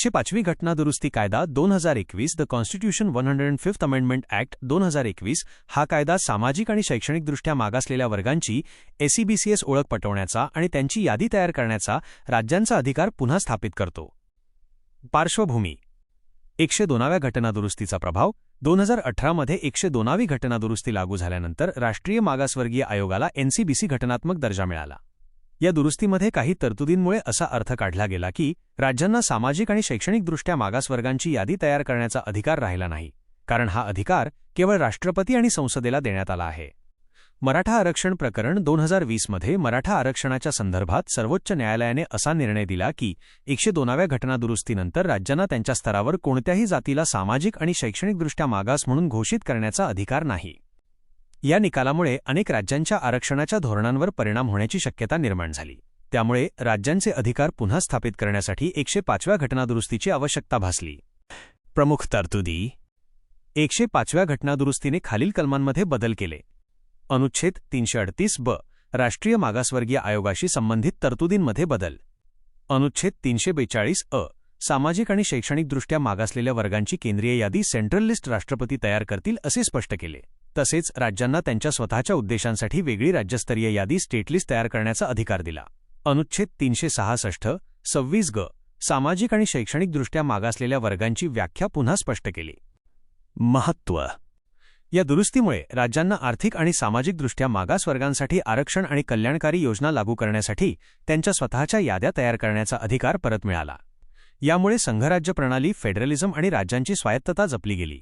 एकशे पाचवी घटना दुरुस्ती कायदा दोन हजार एकवीस the constitution one hundred fifth amendment act दोन हजार एकवीस हा कायदा सामाजिक आणि शैक्षणिकदृष्ट्या मागासलेल्या वर्गांची एसीबीसीएस ओळख पटवण्याचा आणि त्यांची यादी तयार करण्याचा राज्यांचा अधिकार पुन्हा स्थापित करतो. पार्श्वभूमी. एकशे दोनाव्या घटनादुरुस्तीचा प्रभाव. दोन हजार अठरामध्ये एकशे दोनावी घटनादुरुस्ती लागू झाल्यानंतर राष्ट्रीय मागासवर्गीय आयोगाला एनसीबीसी घटनात्मक दर्जा मिळाला. या दुरुस्तीमध्ये काही तरतुदींमुळे असा अर्थ काढला गेला की राज्यांना सामाजिक आणि शैक्षणिकदृष्ट्या मागासवर्गांची यादी तयार करण्याचा अधिकार राहिला नाही कारण हा अधिकार केवळ राष्ट्रपती आणि संसदेला देण्यात आला आहे. मराठा आरक्षण प्रकरण दोन हजार वीसमध्ये मराठा आरक्षणाच्या संदर्भात सर्वोच्च न्यायालयाने असा निर्णय दिला की एकशे दोनाव्या घटनादुरुस्तीनंतर राज्यांना त्यांच्या स्तरावर कोणत्याही जातीला सामाजिक आणि शैक्षणिकदृष्ट्या मागास म्हणून घोषित करण्याचा अधिकार नाही. या निकालामुळे अनेक राज्यांच्या आरक्षणाच्या धोरणांवर परिणाम होण्याची शक्यता निर्माण झाली. त्यामुळे राज्यांचे अधिकार पुन्हा स्थापित करण्यासाठी एकशे पाचव्या घटनादुरुस्तीची आवश्यकता भासली. प्रमुख तरतुदी. एकशे पाचव्या घटनादुरुस्तीने खालील कलमांमध्ये बदल केले. अनुच्छेद तीनशे अडतीस ब. राष्ट्रीय मागासवर्गीय आयोगाशी संबंधित तरतुदींमध्ये बदल. अनुच्छेद तीनशे बेचाळीस अ. सामाजिक आणि शैक्षणिकदृष्ट्या मागासलेल्या वर्गांची केंद्रीय यादी सेंट्रल लिस्ट राष्ट्रपती तयार करतील असे स्पष्ट केले. तसेच राज्यांना त्यांच्या स्वतःच्या उद्देशांसाठी वेगळी राज्यस्तरीय यादी स्टेटलिस्ट तयार करण्याचा अधिकार दिला. अनुच्छेद तीनशे सहासष्ट सव्वीस ग सामाजिक आणि शैक्षणिकदृष्ट्या मागासलेल्या वर्गांची व्याख्या पुन्हा स्पष्ट केली. महत्त्व या दुरुस्तीमुळे राज्यांना आर्थिक आणि सामाजिकदृष्ट्या मागासवर्गांसाठी आरक्षण आणि कल्याणकारी योजना लागू करण्यासाठी त्यांच्या स्वतःच्या याद्या तयार करण्याचा अधिकार परत मिळाला. यामुळे संघराज्य प्रणाली फेडरलिझम आणि राज्यांची स्वायत्तता जपली गेली.